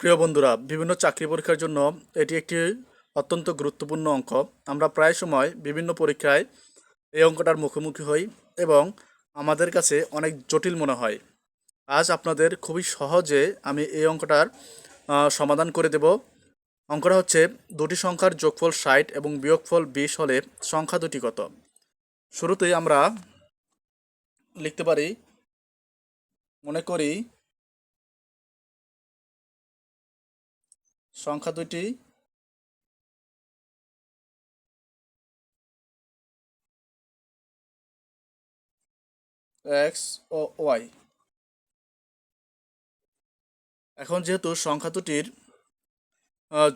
প্রিয় বন্ধুরা, বিভিন্ন চাকরি পরীক্ষার জন্য এটি একটি অত্যন্ত গুরুত্বপূর্ণ অঙ্ক। আমরা প্রায় সময় বিভিন্ন পরীক্ষায় এই অঙ্কটার মুখোমুখি হই এবং আমাদের কাছে অনেক জটিল মনে হয়। আজ আপনাদের খুবই সহজে আমি এই অঙ্কটার সমাধান করে দেব। অঙ্কটা হচ্ছে দুটি সংখ্যার যোগফল ষাট এবং বিয়োগফল বিশ হলে সংখ্যা দুটি কত? শুরুতেই আমরা লিখতে পারি, মনে করি সংখ্যা দুইটি। এক্স ও ওয়াই। এখন যেহেতু সংখ্যা দুটির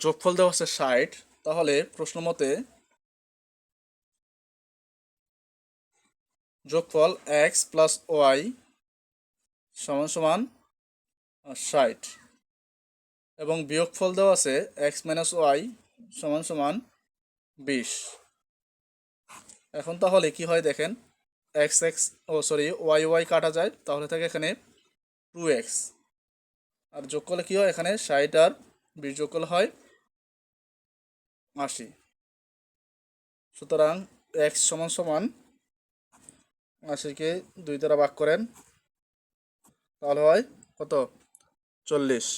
যোগফল দেওয়া আছে ষাট, তাহলে প্রশ্ন মতে যোগফল এক্স প্লাস ওয়াই সমান সমান ষাট। এবং বিয়োগফল দেওয়া আছে এক্স মাইনাস ওয়াই সমান সমান বিশ। এখন তাহলে কি হয় দেখেন? এক্স এক্স ও সরি ওয়াই ওয়াই কাটা যায়, তাহলে থাকে এখানে টু এক্স আর যোগ করলে কী হয়? এখানে ষাট আর বিশ যোগ করলে হয় আশি। সুতরাং এক্স সমান সমান আশিকে দুই দ্বারা ভাগ করেন, তাহলে হয় কত? চল্লিশ।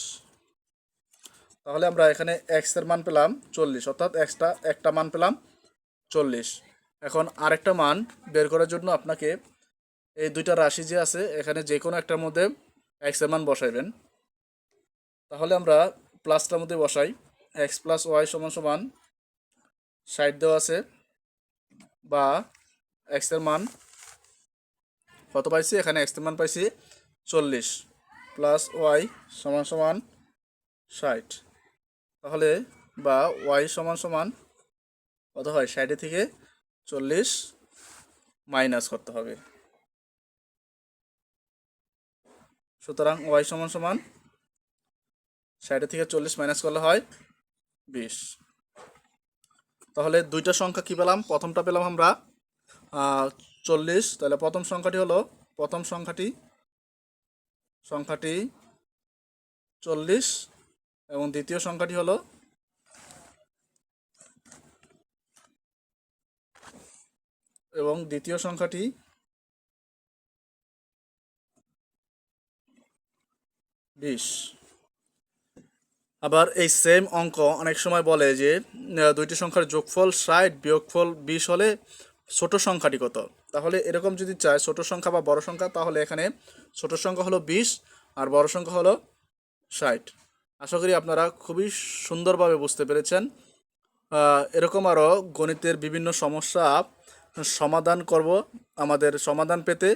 তাহলে আমরা এখানে এক্সের মান পেলাম চল্লিশ, অর্থাৎ এক্সটা একটা মান পেলাম চল্লিশ। এখন আরেকটা মান বের করার জন্য আপনাকে এই দুইটা রাশি যে আছে, এখানে যে কোনো একটার মধ্যে এক্সের মান বসাইবেন। তাহলে আমরা প্লাসটার মধ্যে বসাই এক্স প্লাস ওয়াই সমান সমান ষাট দেওয়া আছে, বা এক্সের মান কত পাইছি? এখানে এক্সের মান পাইছি চল্লিশ প্লাস ওয়াই সমান সমান ষাট। তাহলে বা ওয়াই সমান সমান কত হয়? ষাটে থেকে চল্লিশ মাইনাস করতে হবে। সুতরাং ওয়াই সমান সমান ষাটে থেকে চল্লিশ মাইনাস করলে হয় বিশ। তাহলে দুইটা সংখ্যা কি পেলাম? প্রথমটা পেলাম আমরা চল্লিশ। তাহলে প্রথম সংখ্যাটি হলো, প্রথম সংখ্যাটি সংখ্যাটি চল্লিশ। এবং দ্বিতীয় সংখ্যাটি হলো এবং দ্বিতীয় সংখ্যাটি বিশ। আবার এই সেম অঙ্ক অনেক সময় বলে যে দুইটি সংখ্যার যোগফল ষাট বিয়োগফল বিশ হলে ছোট সংখ্যাটি কত? তাহলে এরকম যদি চায় ছোট সংখ্যা বা বড় সংখ্যা, তাহলে এখানে ছোট সংখ্যা হলো বিশ আর বড় সংখ্যা হলো ষাট। আশা করি আপনারা খুবই সুন্দরভাবে বুঝতে পেরেছেন। এরকম আরও গণিতের বিভিন্ন সমস্যা সমাধান করব। আমাদের সমাধান পেতে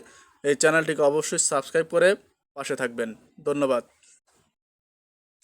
এই চ্যানেলটিকে অবশ্যই সাবস্ক্রাইব করে পাশে থাকবেন। ধন্যবাদ।